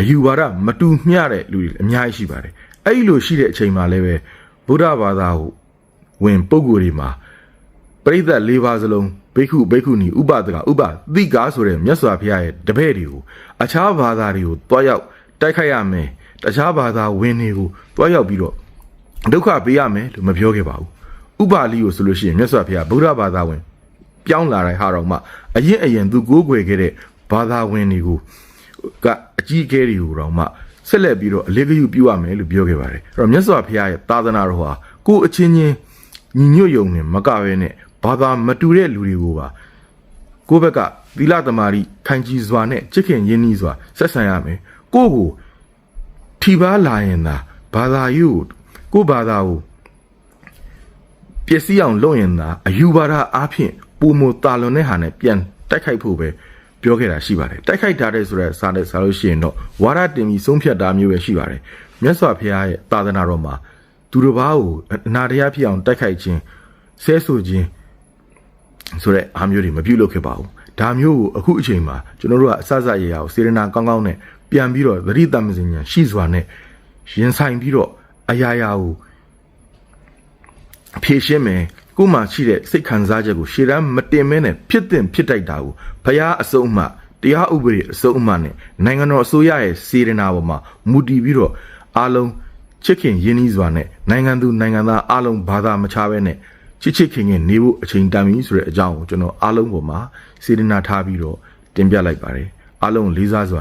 အယူဝါဒမတူမျှတဲ့လူတွေအများကြီးရှိပါတယ်အဲ့ဒီလိုရှိတဲ့အချိန်မှာလည်းပဲဗုဒ္ဓဘာသာကိုဝင်ပုံကိုယ်တွေမှာပရိသတ်၄ပါးစလုံးဘိက္ခုဘိက္ခုနီဥပဒကဥပသီကာဆိုတဲ့မြတ်စွာဘုရားရဲ့တပည့်တွေကိုအခြားဘာသာတွေကိုတွားရောက်တိုက်ခိုက်ရမယ် တခြားဘာသာဝင်တွေကိုတွားရောက်ပြီးတော့ဒုက္ခပေးရမယ်လို့မပြောခဲ့ပါဘူးဥပါလိကိုဆိုလို့ရှိရင်မြတ်စွာဘုရားဗုဒ္ဓဘာသာဝင်ပြောင်းလာတဲ့ဟာတော့မှအရင်အရင်သူကိုးကွယ်ခဲ့တဲ့ဘာသာဝင်တွေကိုကအကြီးအကဲတွေကိုတော့မှဆက်လက်ပြီးတော့အလေးဂရုပြုရမယ်လို့ပြောခဲ့ပါတယ်အဲ့တော့မြတ်စွာဘုရားရဲ့သာသနာတော်ဟာကိုယ်အချင်းချင်းညီညွတ်ယုံနဲ့မကပဲနဲ့ဘာသာမတူတဲ့လူတွေကိုပါကိုယ့်ဘက်ကသီလသမารိခိုင်ကြီးစွာနဲ့ချစ်ခင်ရင်းနှီးစွာဆက်ဆံရမယ်ကိုယ့်ကို ထိပါလာရင်သာဘာသာရေးကိုကိုယ့်ဘာသာကိုပျက်စီးအောင်လုပ်ရင်သာအယူဘာသာအားဖြင့်ပုံမတာလွန်တဲ့ဟာနဲ့ပြန်တိုက်ခိုက်ဖို့ပဲပြောခဲ့တာရှိပါတယ်တိုက်ခိုက်ထားတဲ့ဆိုတဲ့စာနဲ့စာလို့ရှိရင်တော့ဝါရတင်ပြီးဆုံးဖြတ်တာမျိုးပဲရှိပါတယ်မြတ်စွာဘုရားရဲ့သာသနာတော်မှာသူတစ်ပါးကိုအနာတရားဖြစ်အောင်တိုက်ခိုက်ခြင်းဆဲဆိုခြင်းဆိုတဲ့အားမျိုးတွေမပြုလုပ်ခဲ့ပါဘူးဒါမျိုးကိုအခုအချိန်မှာကျွန်တော်တို့ကအစစရရကိုစေရနာကောင်းကောင်းနဲ့ ပြန်ပြီးတော့သတိတမစင်ညာရှိစွာနဲ့ရင်ဆိုင်ပြီးတော့အရာရာကိုဖြည့်ရှင်းမယ်ကိုယ်မှရှိတဲ့စိတ်ခံစားချက်ကိုရှေ့တန်းမတင်မဲနဲ့ဖြစ်တင်ဖြစ်တိုက်တာကိုဘုရားအစုံအမတရားဥပဒေအစုံအမနဲ့နိုင်ငံတော်အစိုးရရဲ့စေရနာပေါ်မှာမူတည်ပြီးတော့အားလုံးချစ်ခင်ရင်းနှီးစွာနဲ့နိုင်ငံသူနိုင်ငံသားအားလုံးဘာသာမခြားဘဲနဲ့ချစ်ချစ်ခင်ခင်နေဖို့အချိန်တန်ပြီဆိုတဲ့အကြောင်းကိုကျွန်တော်အားလုံးပေါ်မှာစေတနာထားပြီးတော့တင်ပြလိုက်ပါတယ်အားလုံးလေးစားစွာ